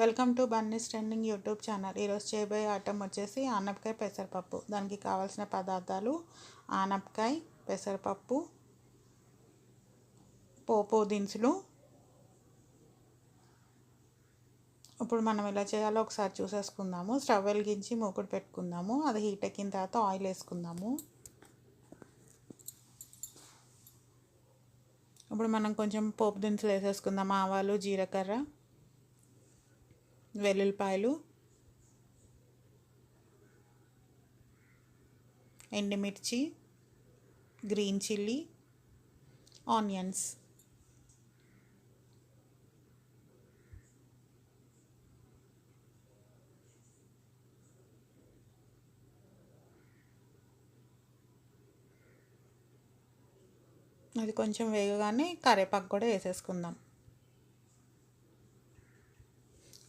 Welcome to Bunny's trending YouTube channel. ఈరోజు చేయబోయే item వచ్చేసి ఆనపకాయ పెసరపప్పు. దానికి కావాల్సిన పదార్థాలు ఆనపకాయ పెసరపప్పు పోపు దినుసులు. ఇప్పుడు మనం ఎలా చేయాలో ఒకసారి చూసేసుకుందాము. స్టవ్ వెలిగించి మూకుడు పెట్టుకుందాము. అది హీట్ ఎక్కిన తర్వాత ఆయిల్ వేసుకుందాము. ఇప్పుడు మనం కొంచెం పోపు దినుసులు వేసేసుకుందాం. ఆవాలు జీలకర్ర. వెల్లుల్లిపాయలు. ఎండుమిర్చి గ్రీన్ చిల్లీ ఆనియన్స్. అది కొంచెం వేగగానే కరివేపాకు కూడా వేసేసుకుందాం.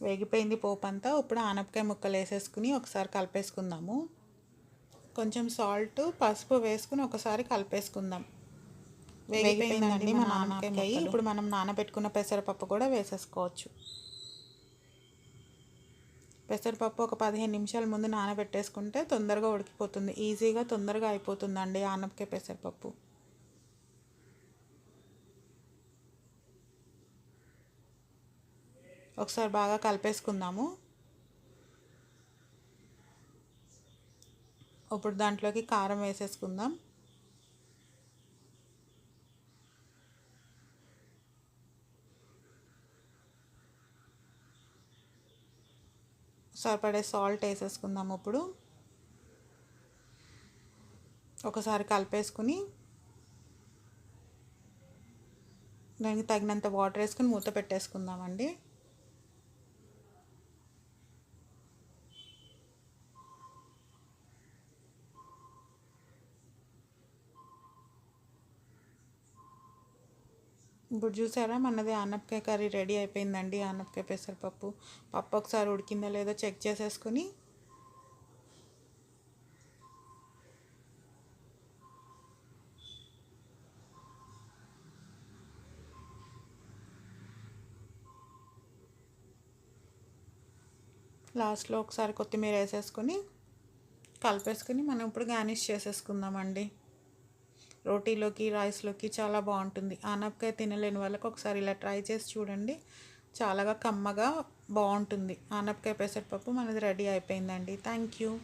వేగిపోయింది పోపు అంతా ఇప్పుడు ఆనపకాయ ముక్కలు వేసేసుకుని ఒకసారి కలిపేసుకుందాము. కొంచెం సాల్ట్ పసుపు వేసుకుని ఒకసారి కలిపేసుకుందాం. వేగిపోయిందండి మన ఆనపకాయ ఇప్పుడు మనం నానబెట్టుకున్న పెసరపప్పు కూడా వేసేసుకోవచ్చు. పెసరపప్పు ఒక పదిహేను నిమిషాల ముందు నానబెట్టేసుకుంటే తొందరగా ఉడికిపోతుంది. ఈజీగా తొందరగా అయిపోతుందండి ఆనపకాయ పెసరపప్పు. ఒకసారి బాగా కలిపేసుకుందాము. ఇప్పుడు దాంట్లోకి కారం వేసేసుకుందాం. సరిపడే సాల్ట్ వేసేసుకుందాం ఇప్పుడు. ఒకసారి కలిపేసుకుని దానికి తగినంత వాటర్ వేసుకుని మూత పెట్టేసుకుందామండి. ఇప్పుడు చూసారా? మనది ఆనపకాయ కర్రీ రెడీ అయిపోయిందండి. ఆనపకాయ పెసరపప్పు. పప్పు ఒకసారి ఉడికిందో లేదో చెక్ చేసేసుకుని లాస్ట్లో ఒకసారి కొత్తిమీర వేసేసుకొని కలిపేసుకుని మనం ఇప్పుడు గార్నిష్ చేసేసుకుందామండి. రోటీలోకి రైస్లోకి చాలా బాగుంటుంది. ఆనపకాయ తినలేని వాళ్ళకి ఒకసారి ఇలా ట్రై చేసి చూడండి. చాలాగా కమ్మగా బాగుంటుంది. ఆనపకాయ పెసరపప్పు మనది రెడీ అయిపోయిందండి. Thank you.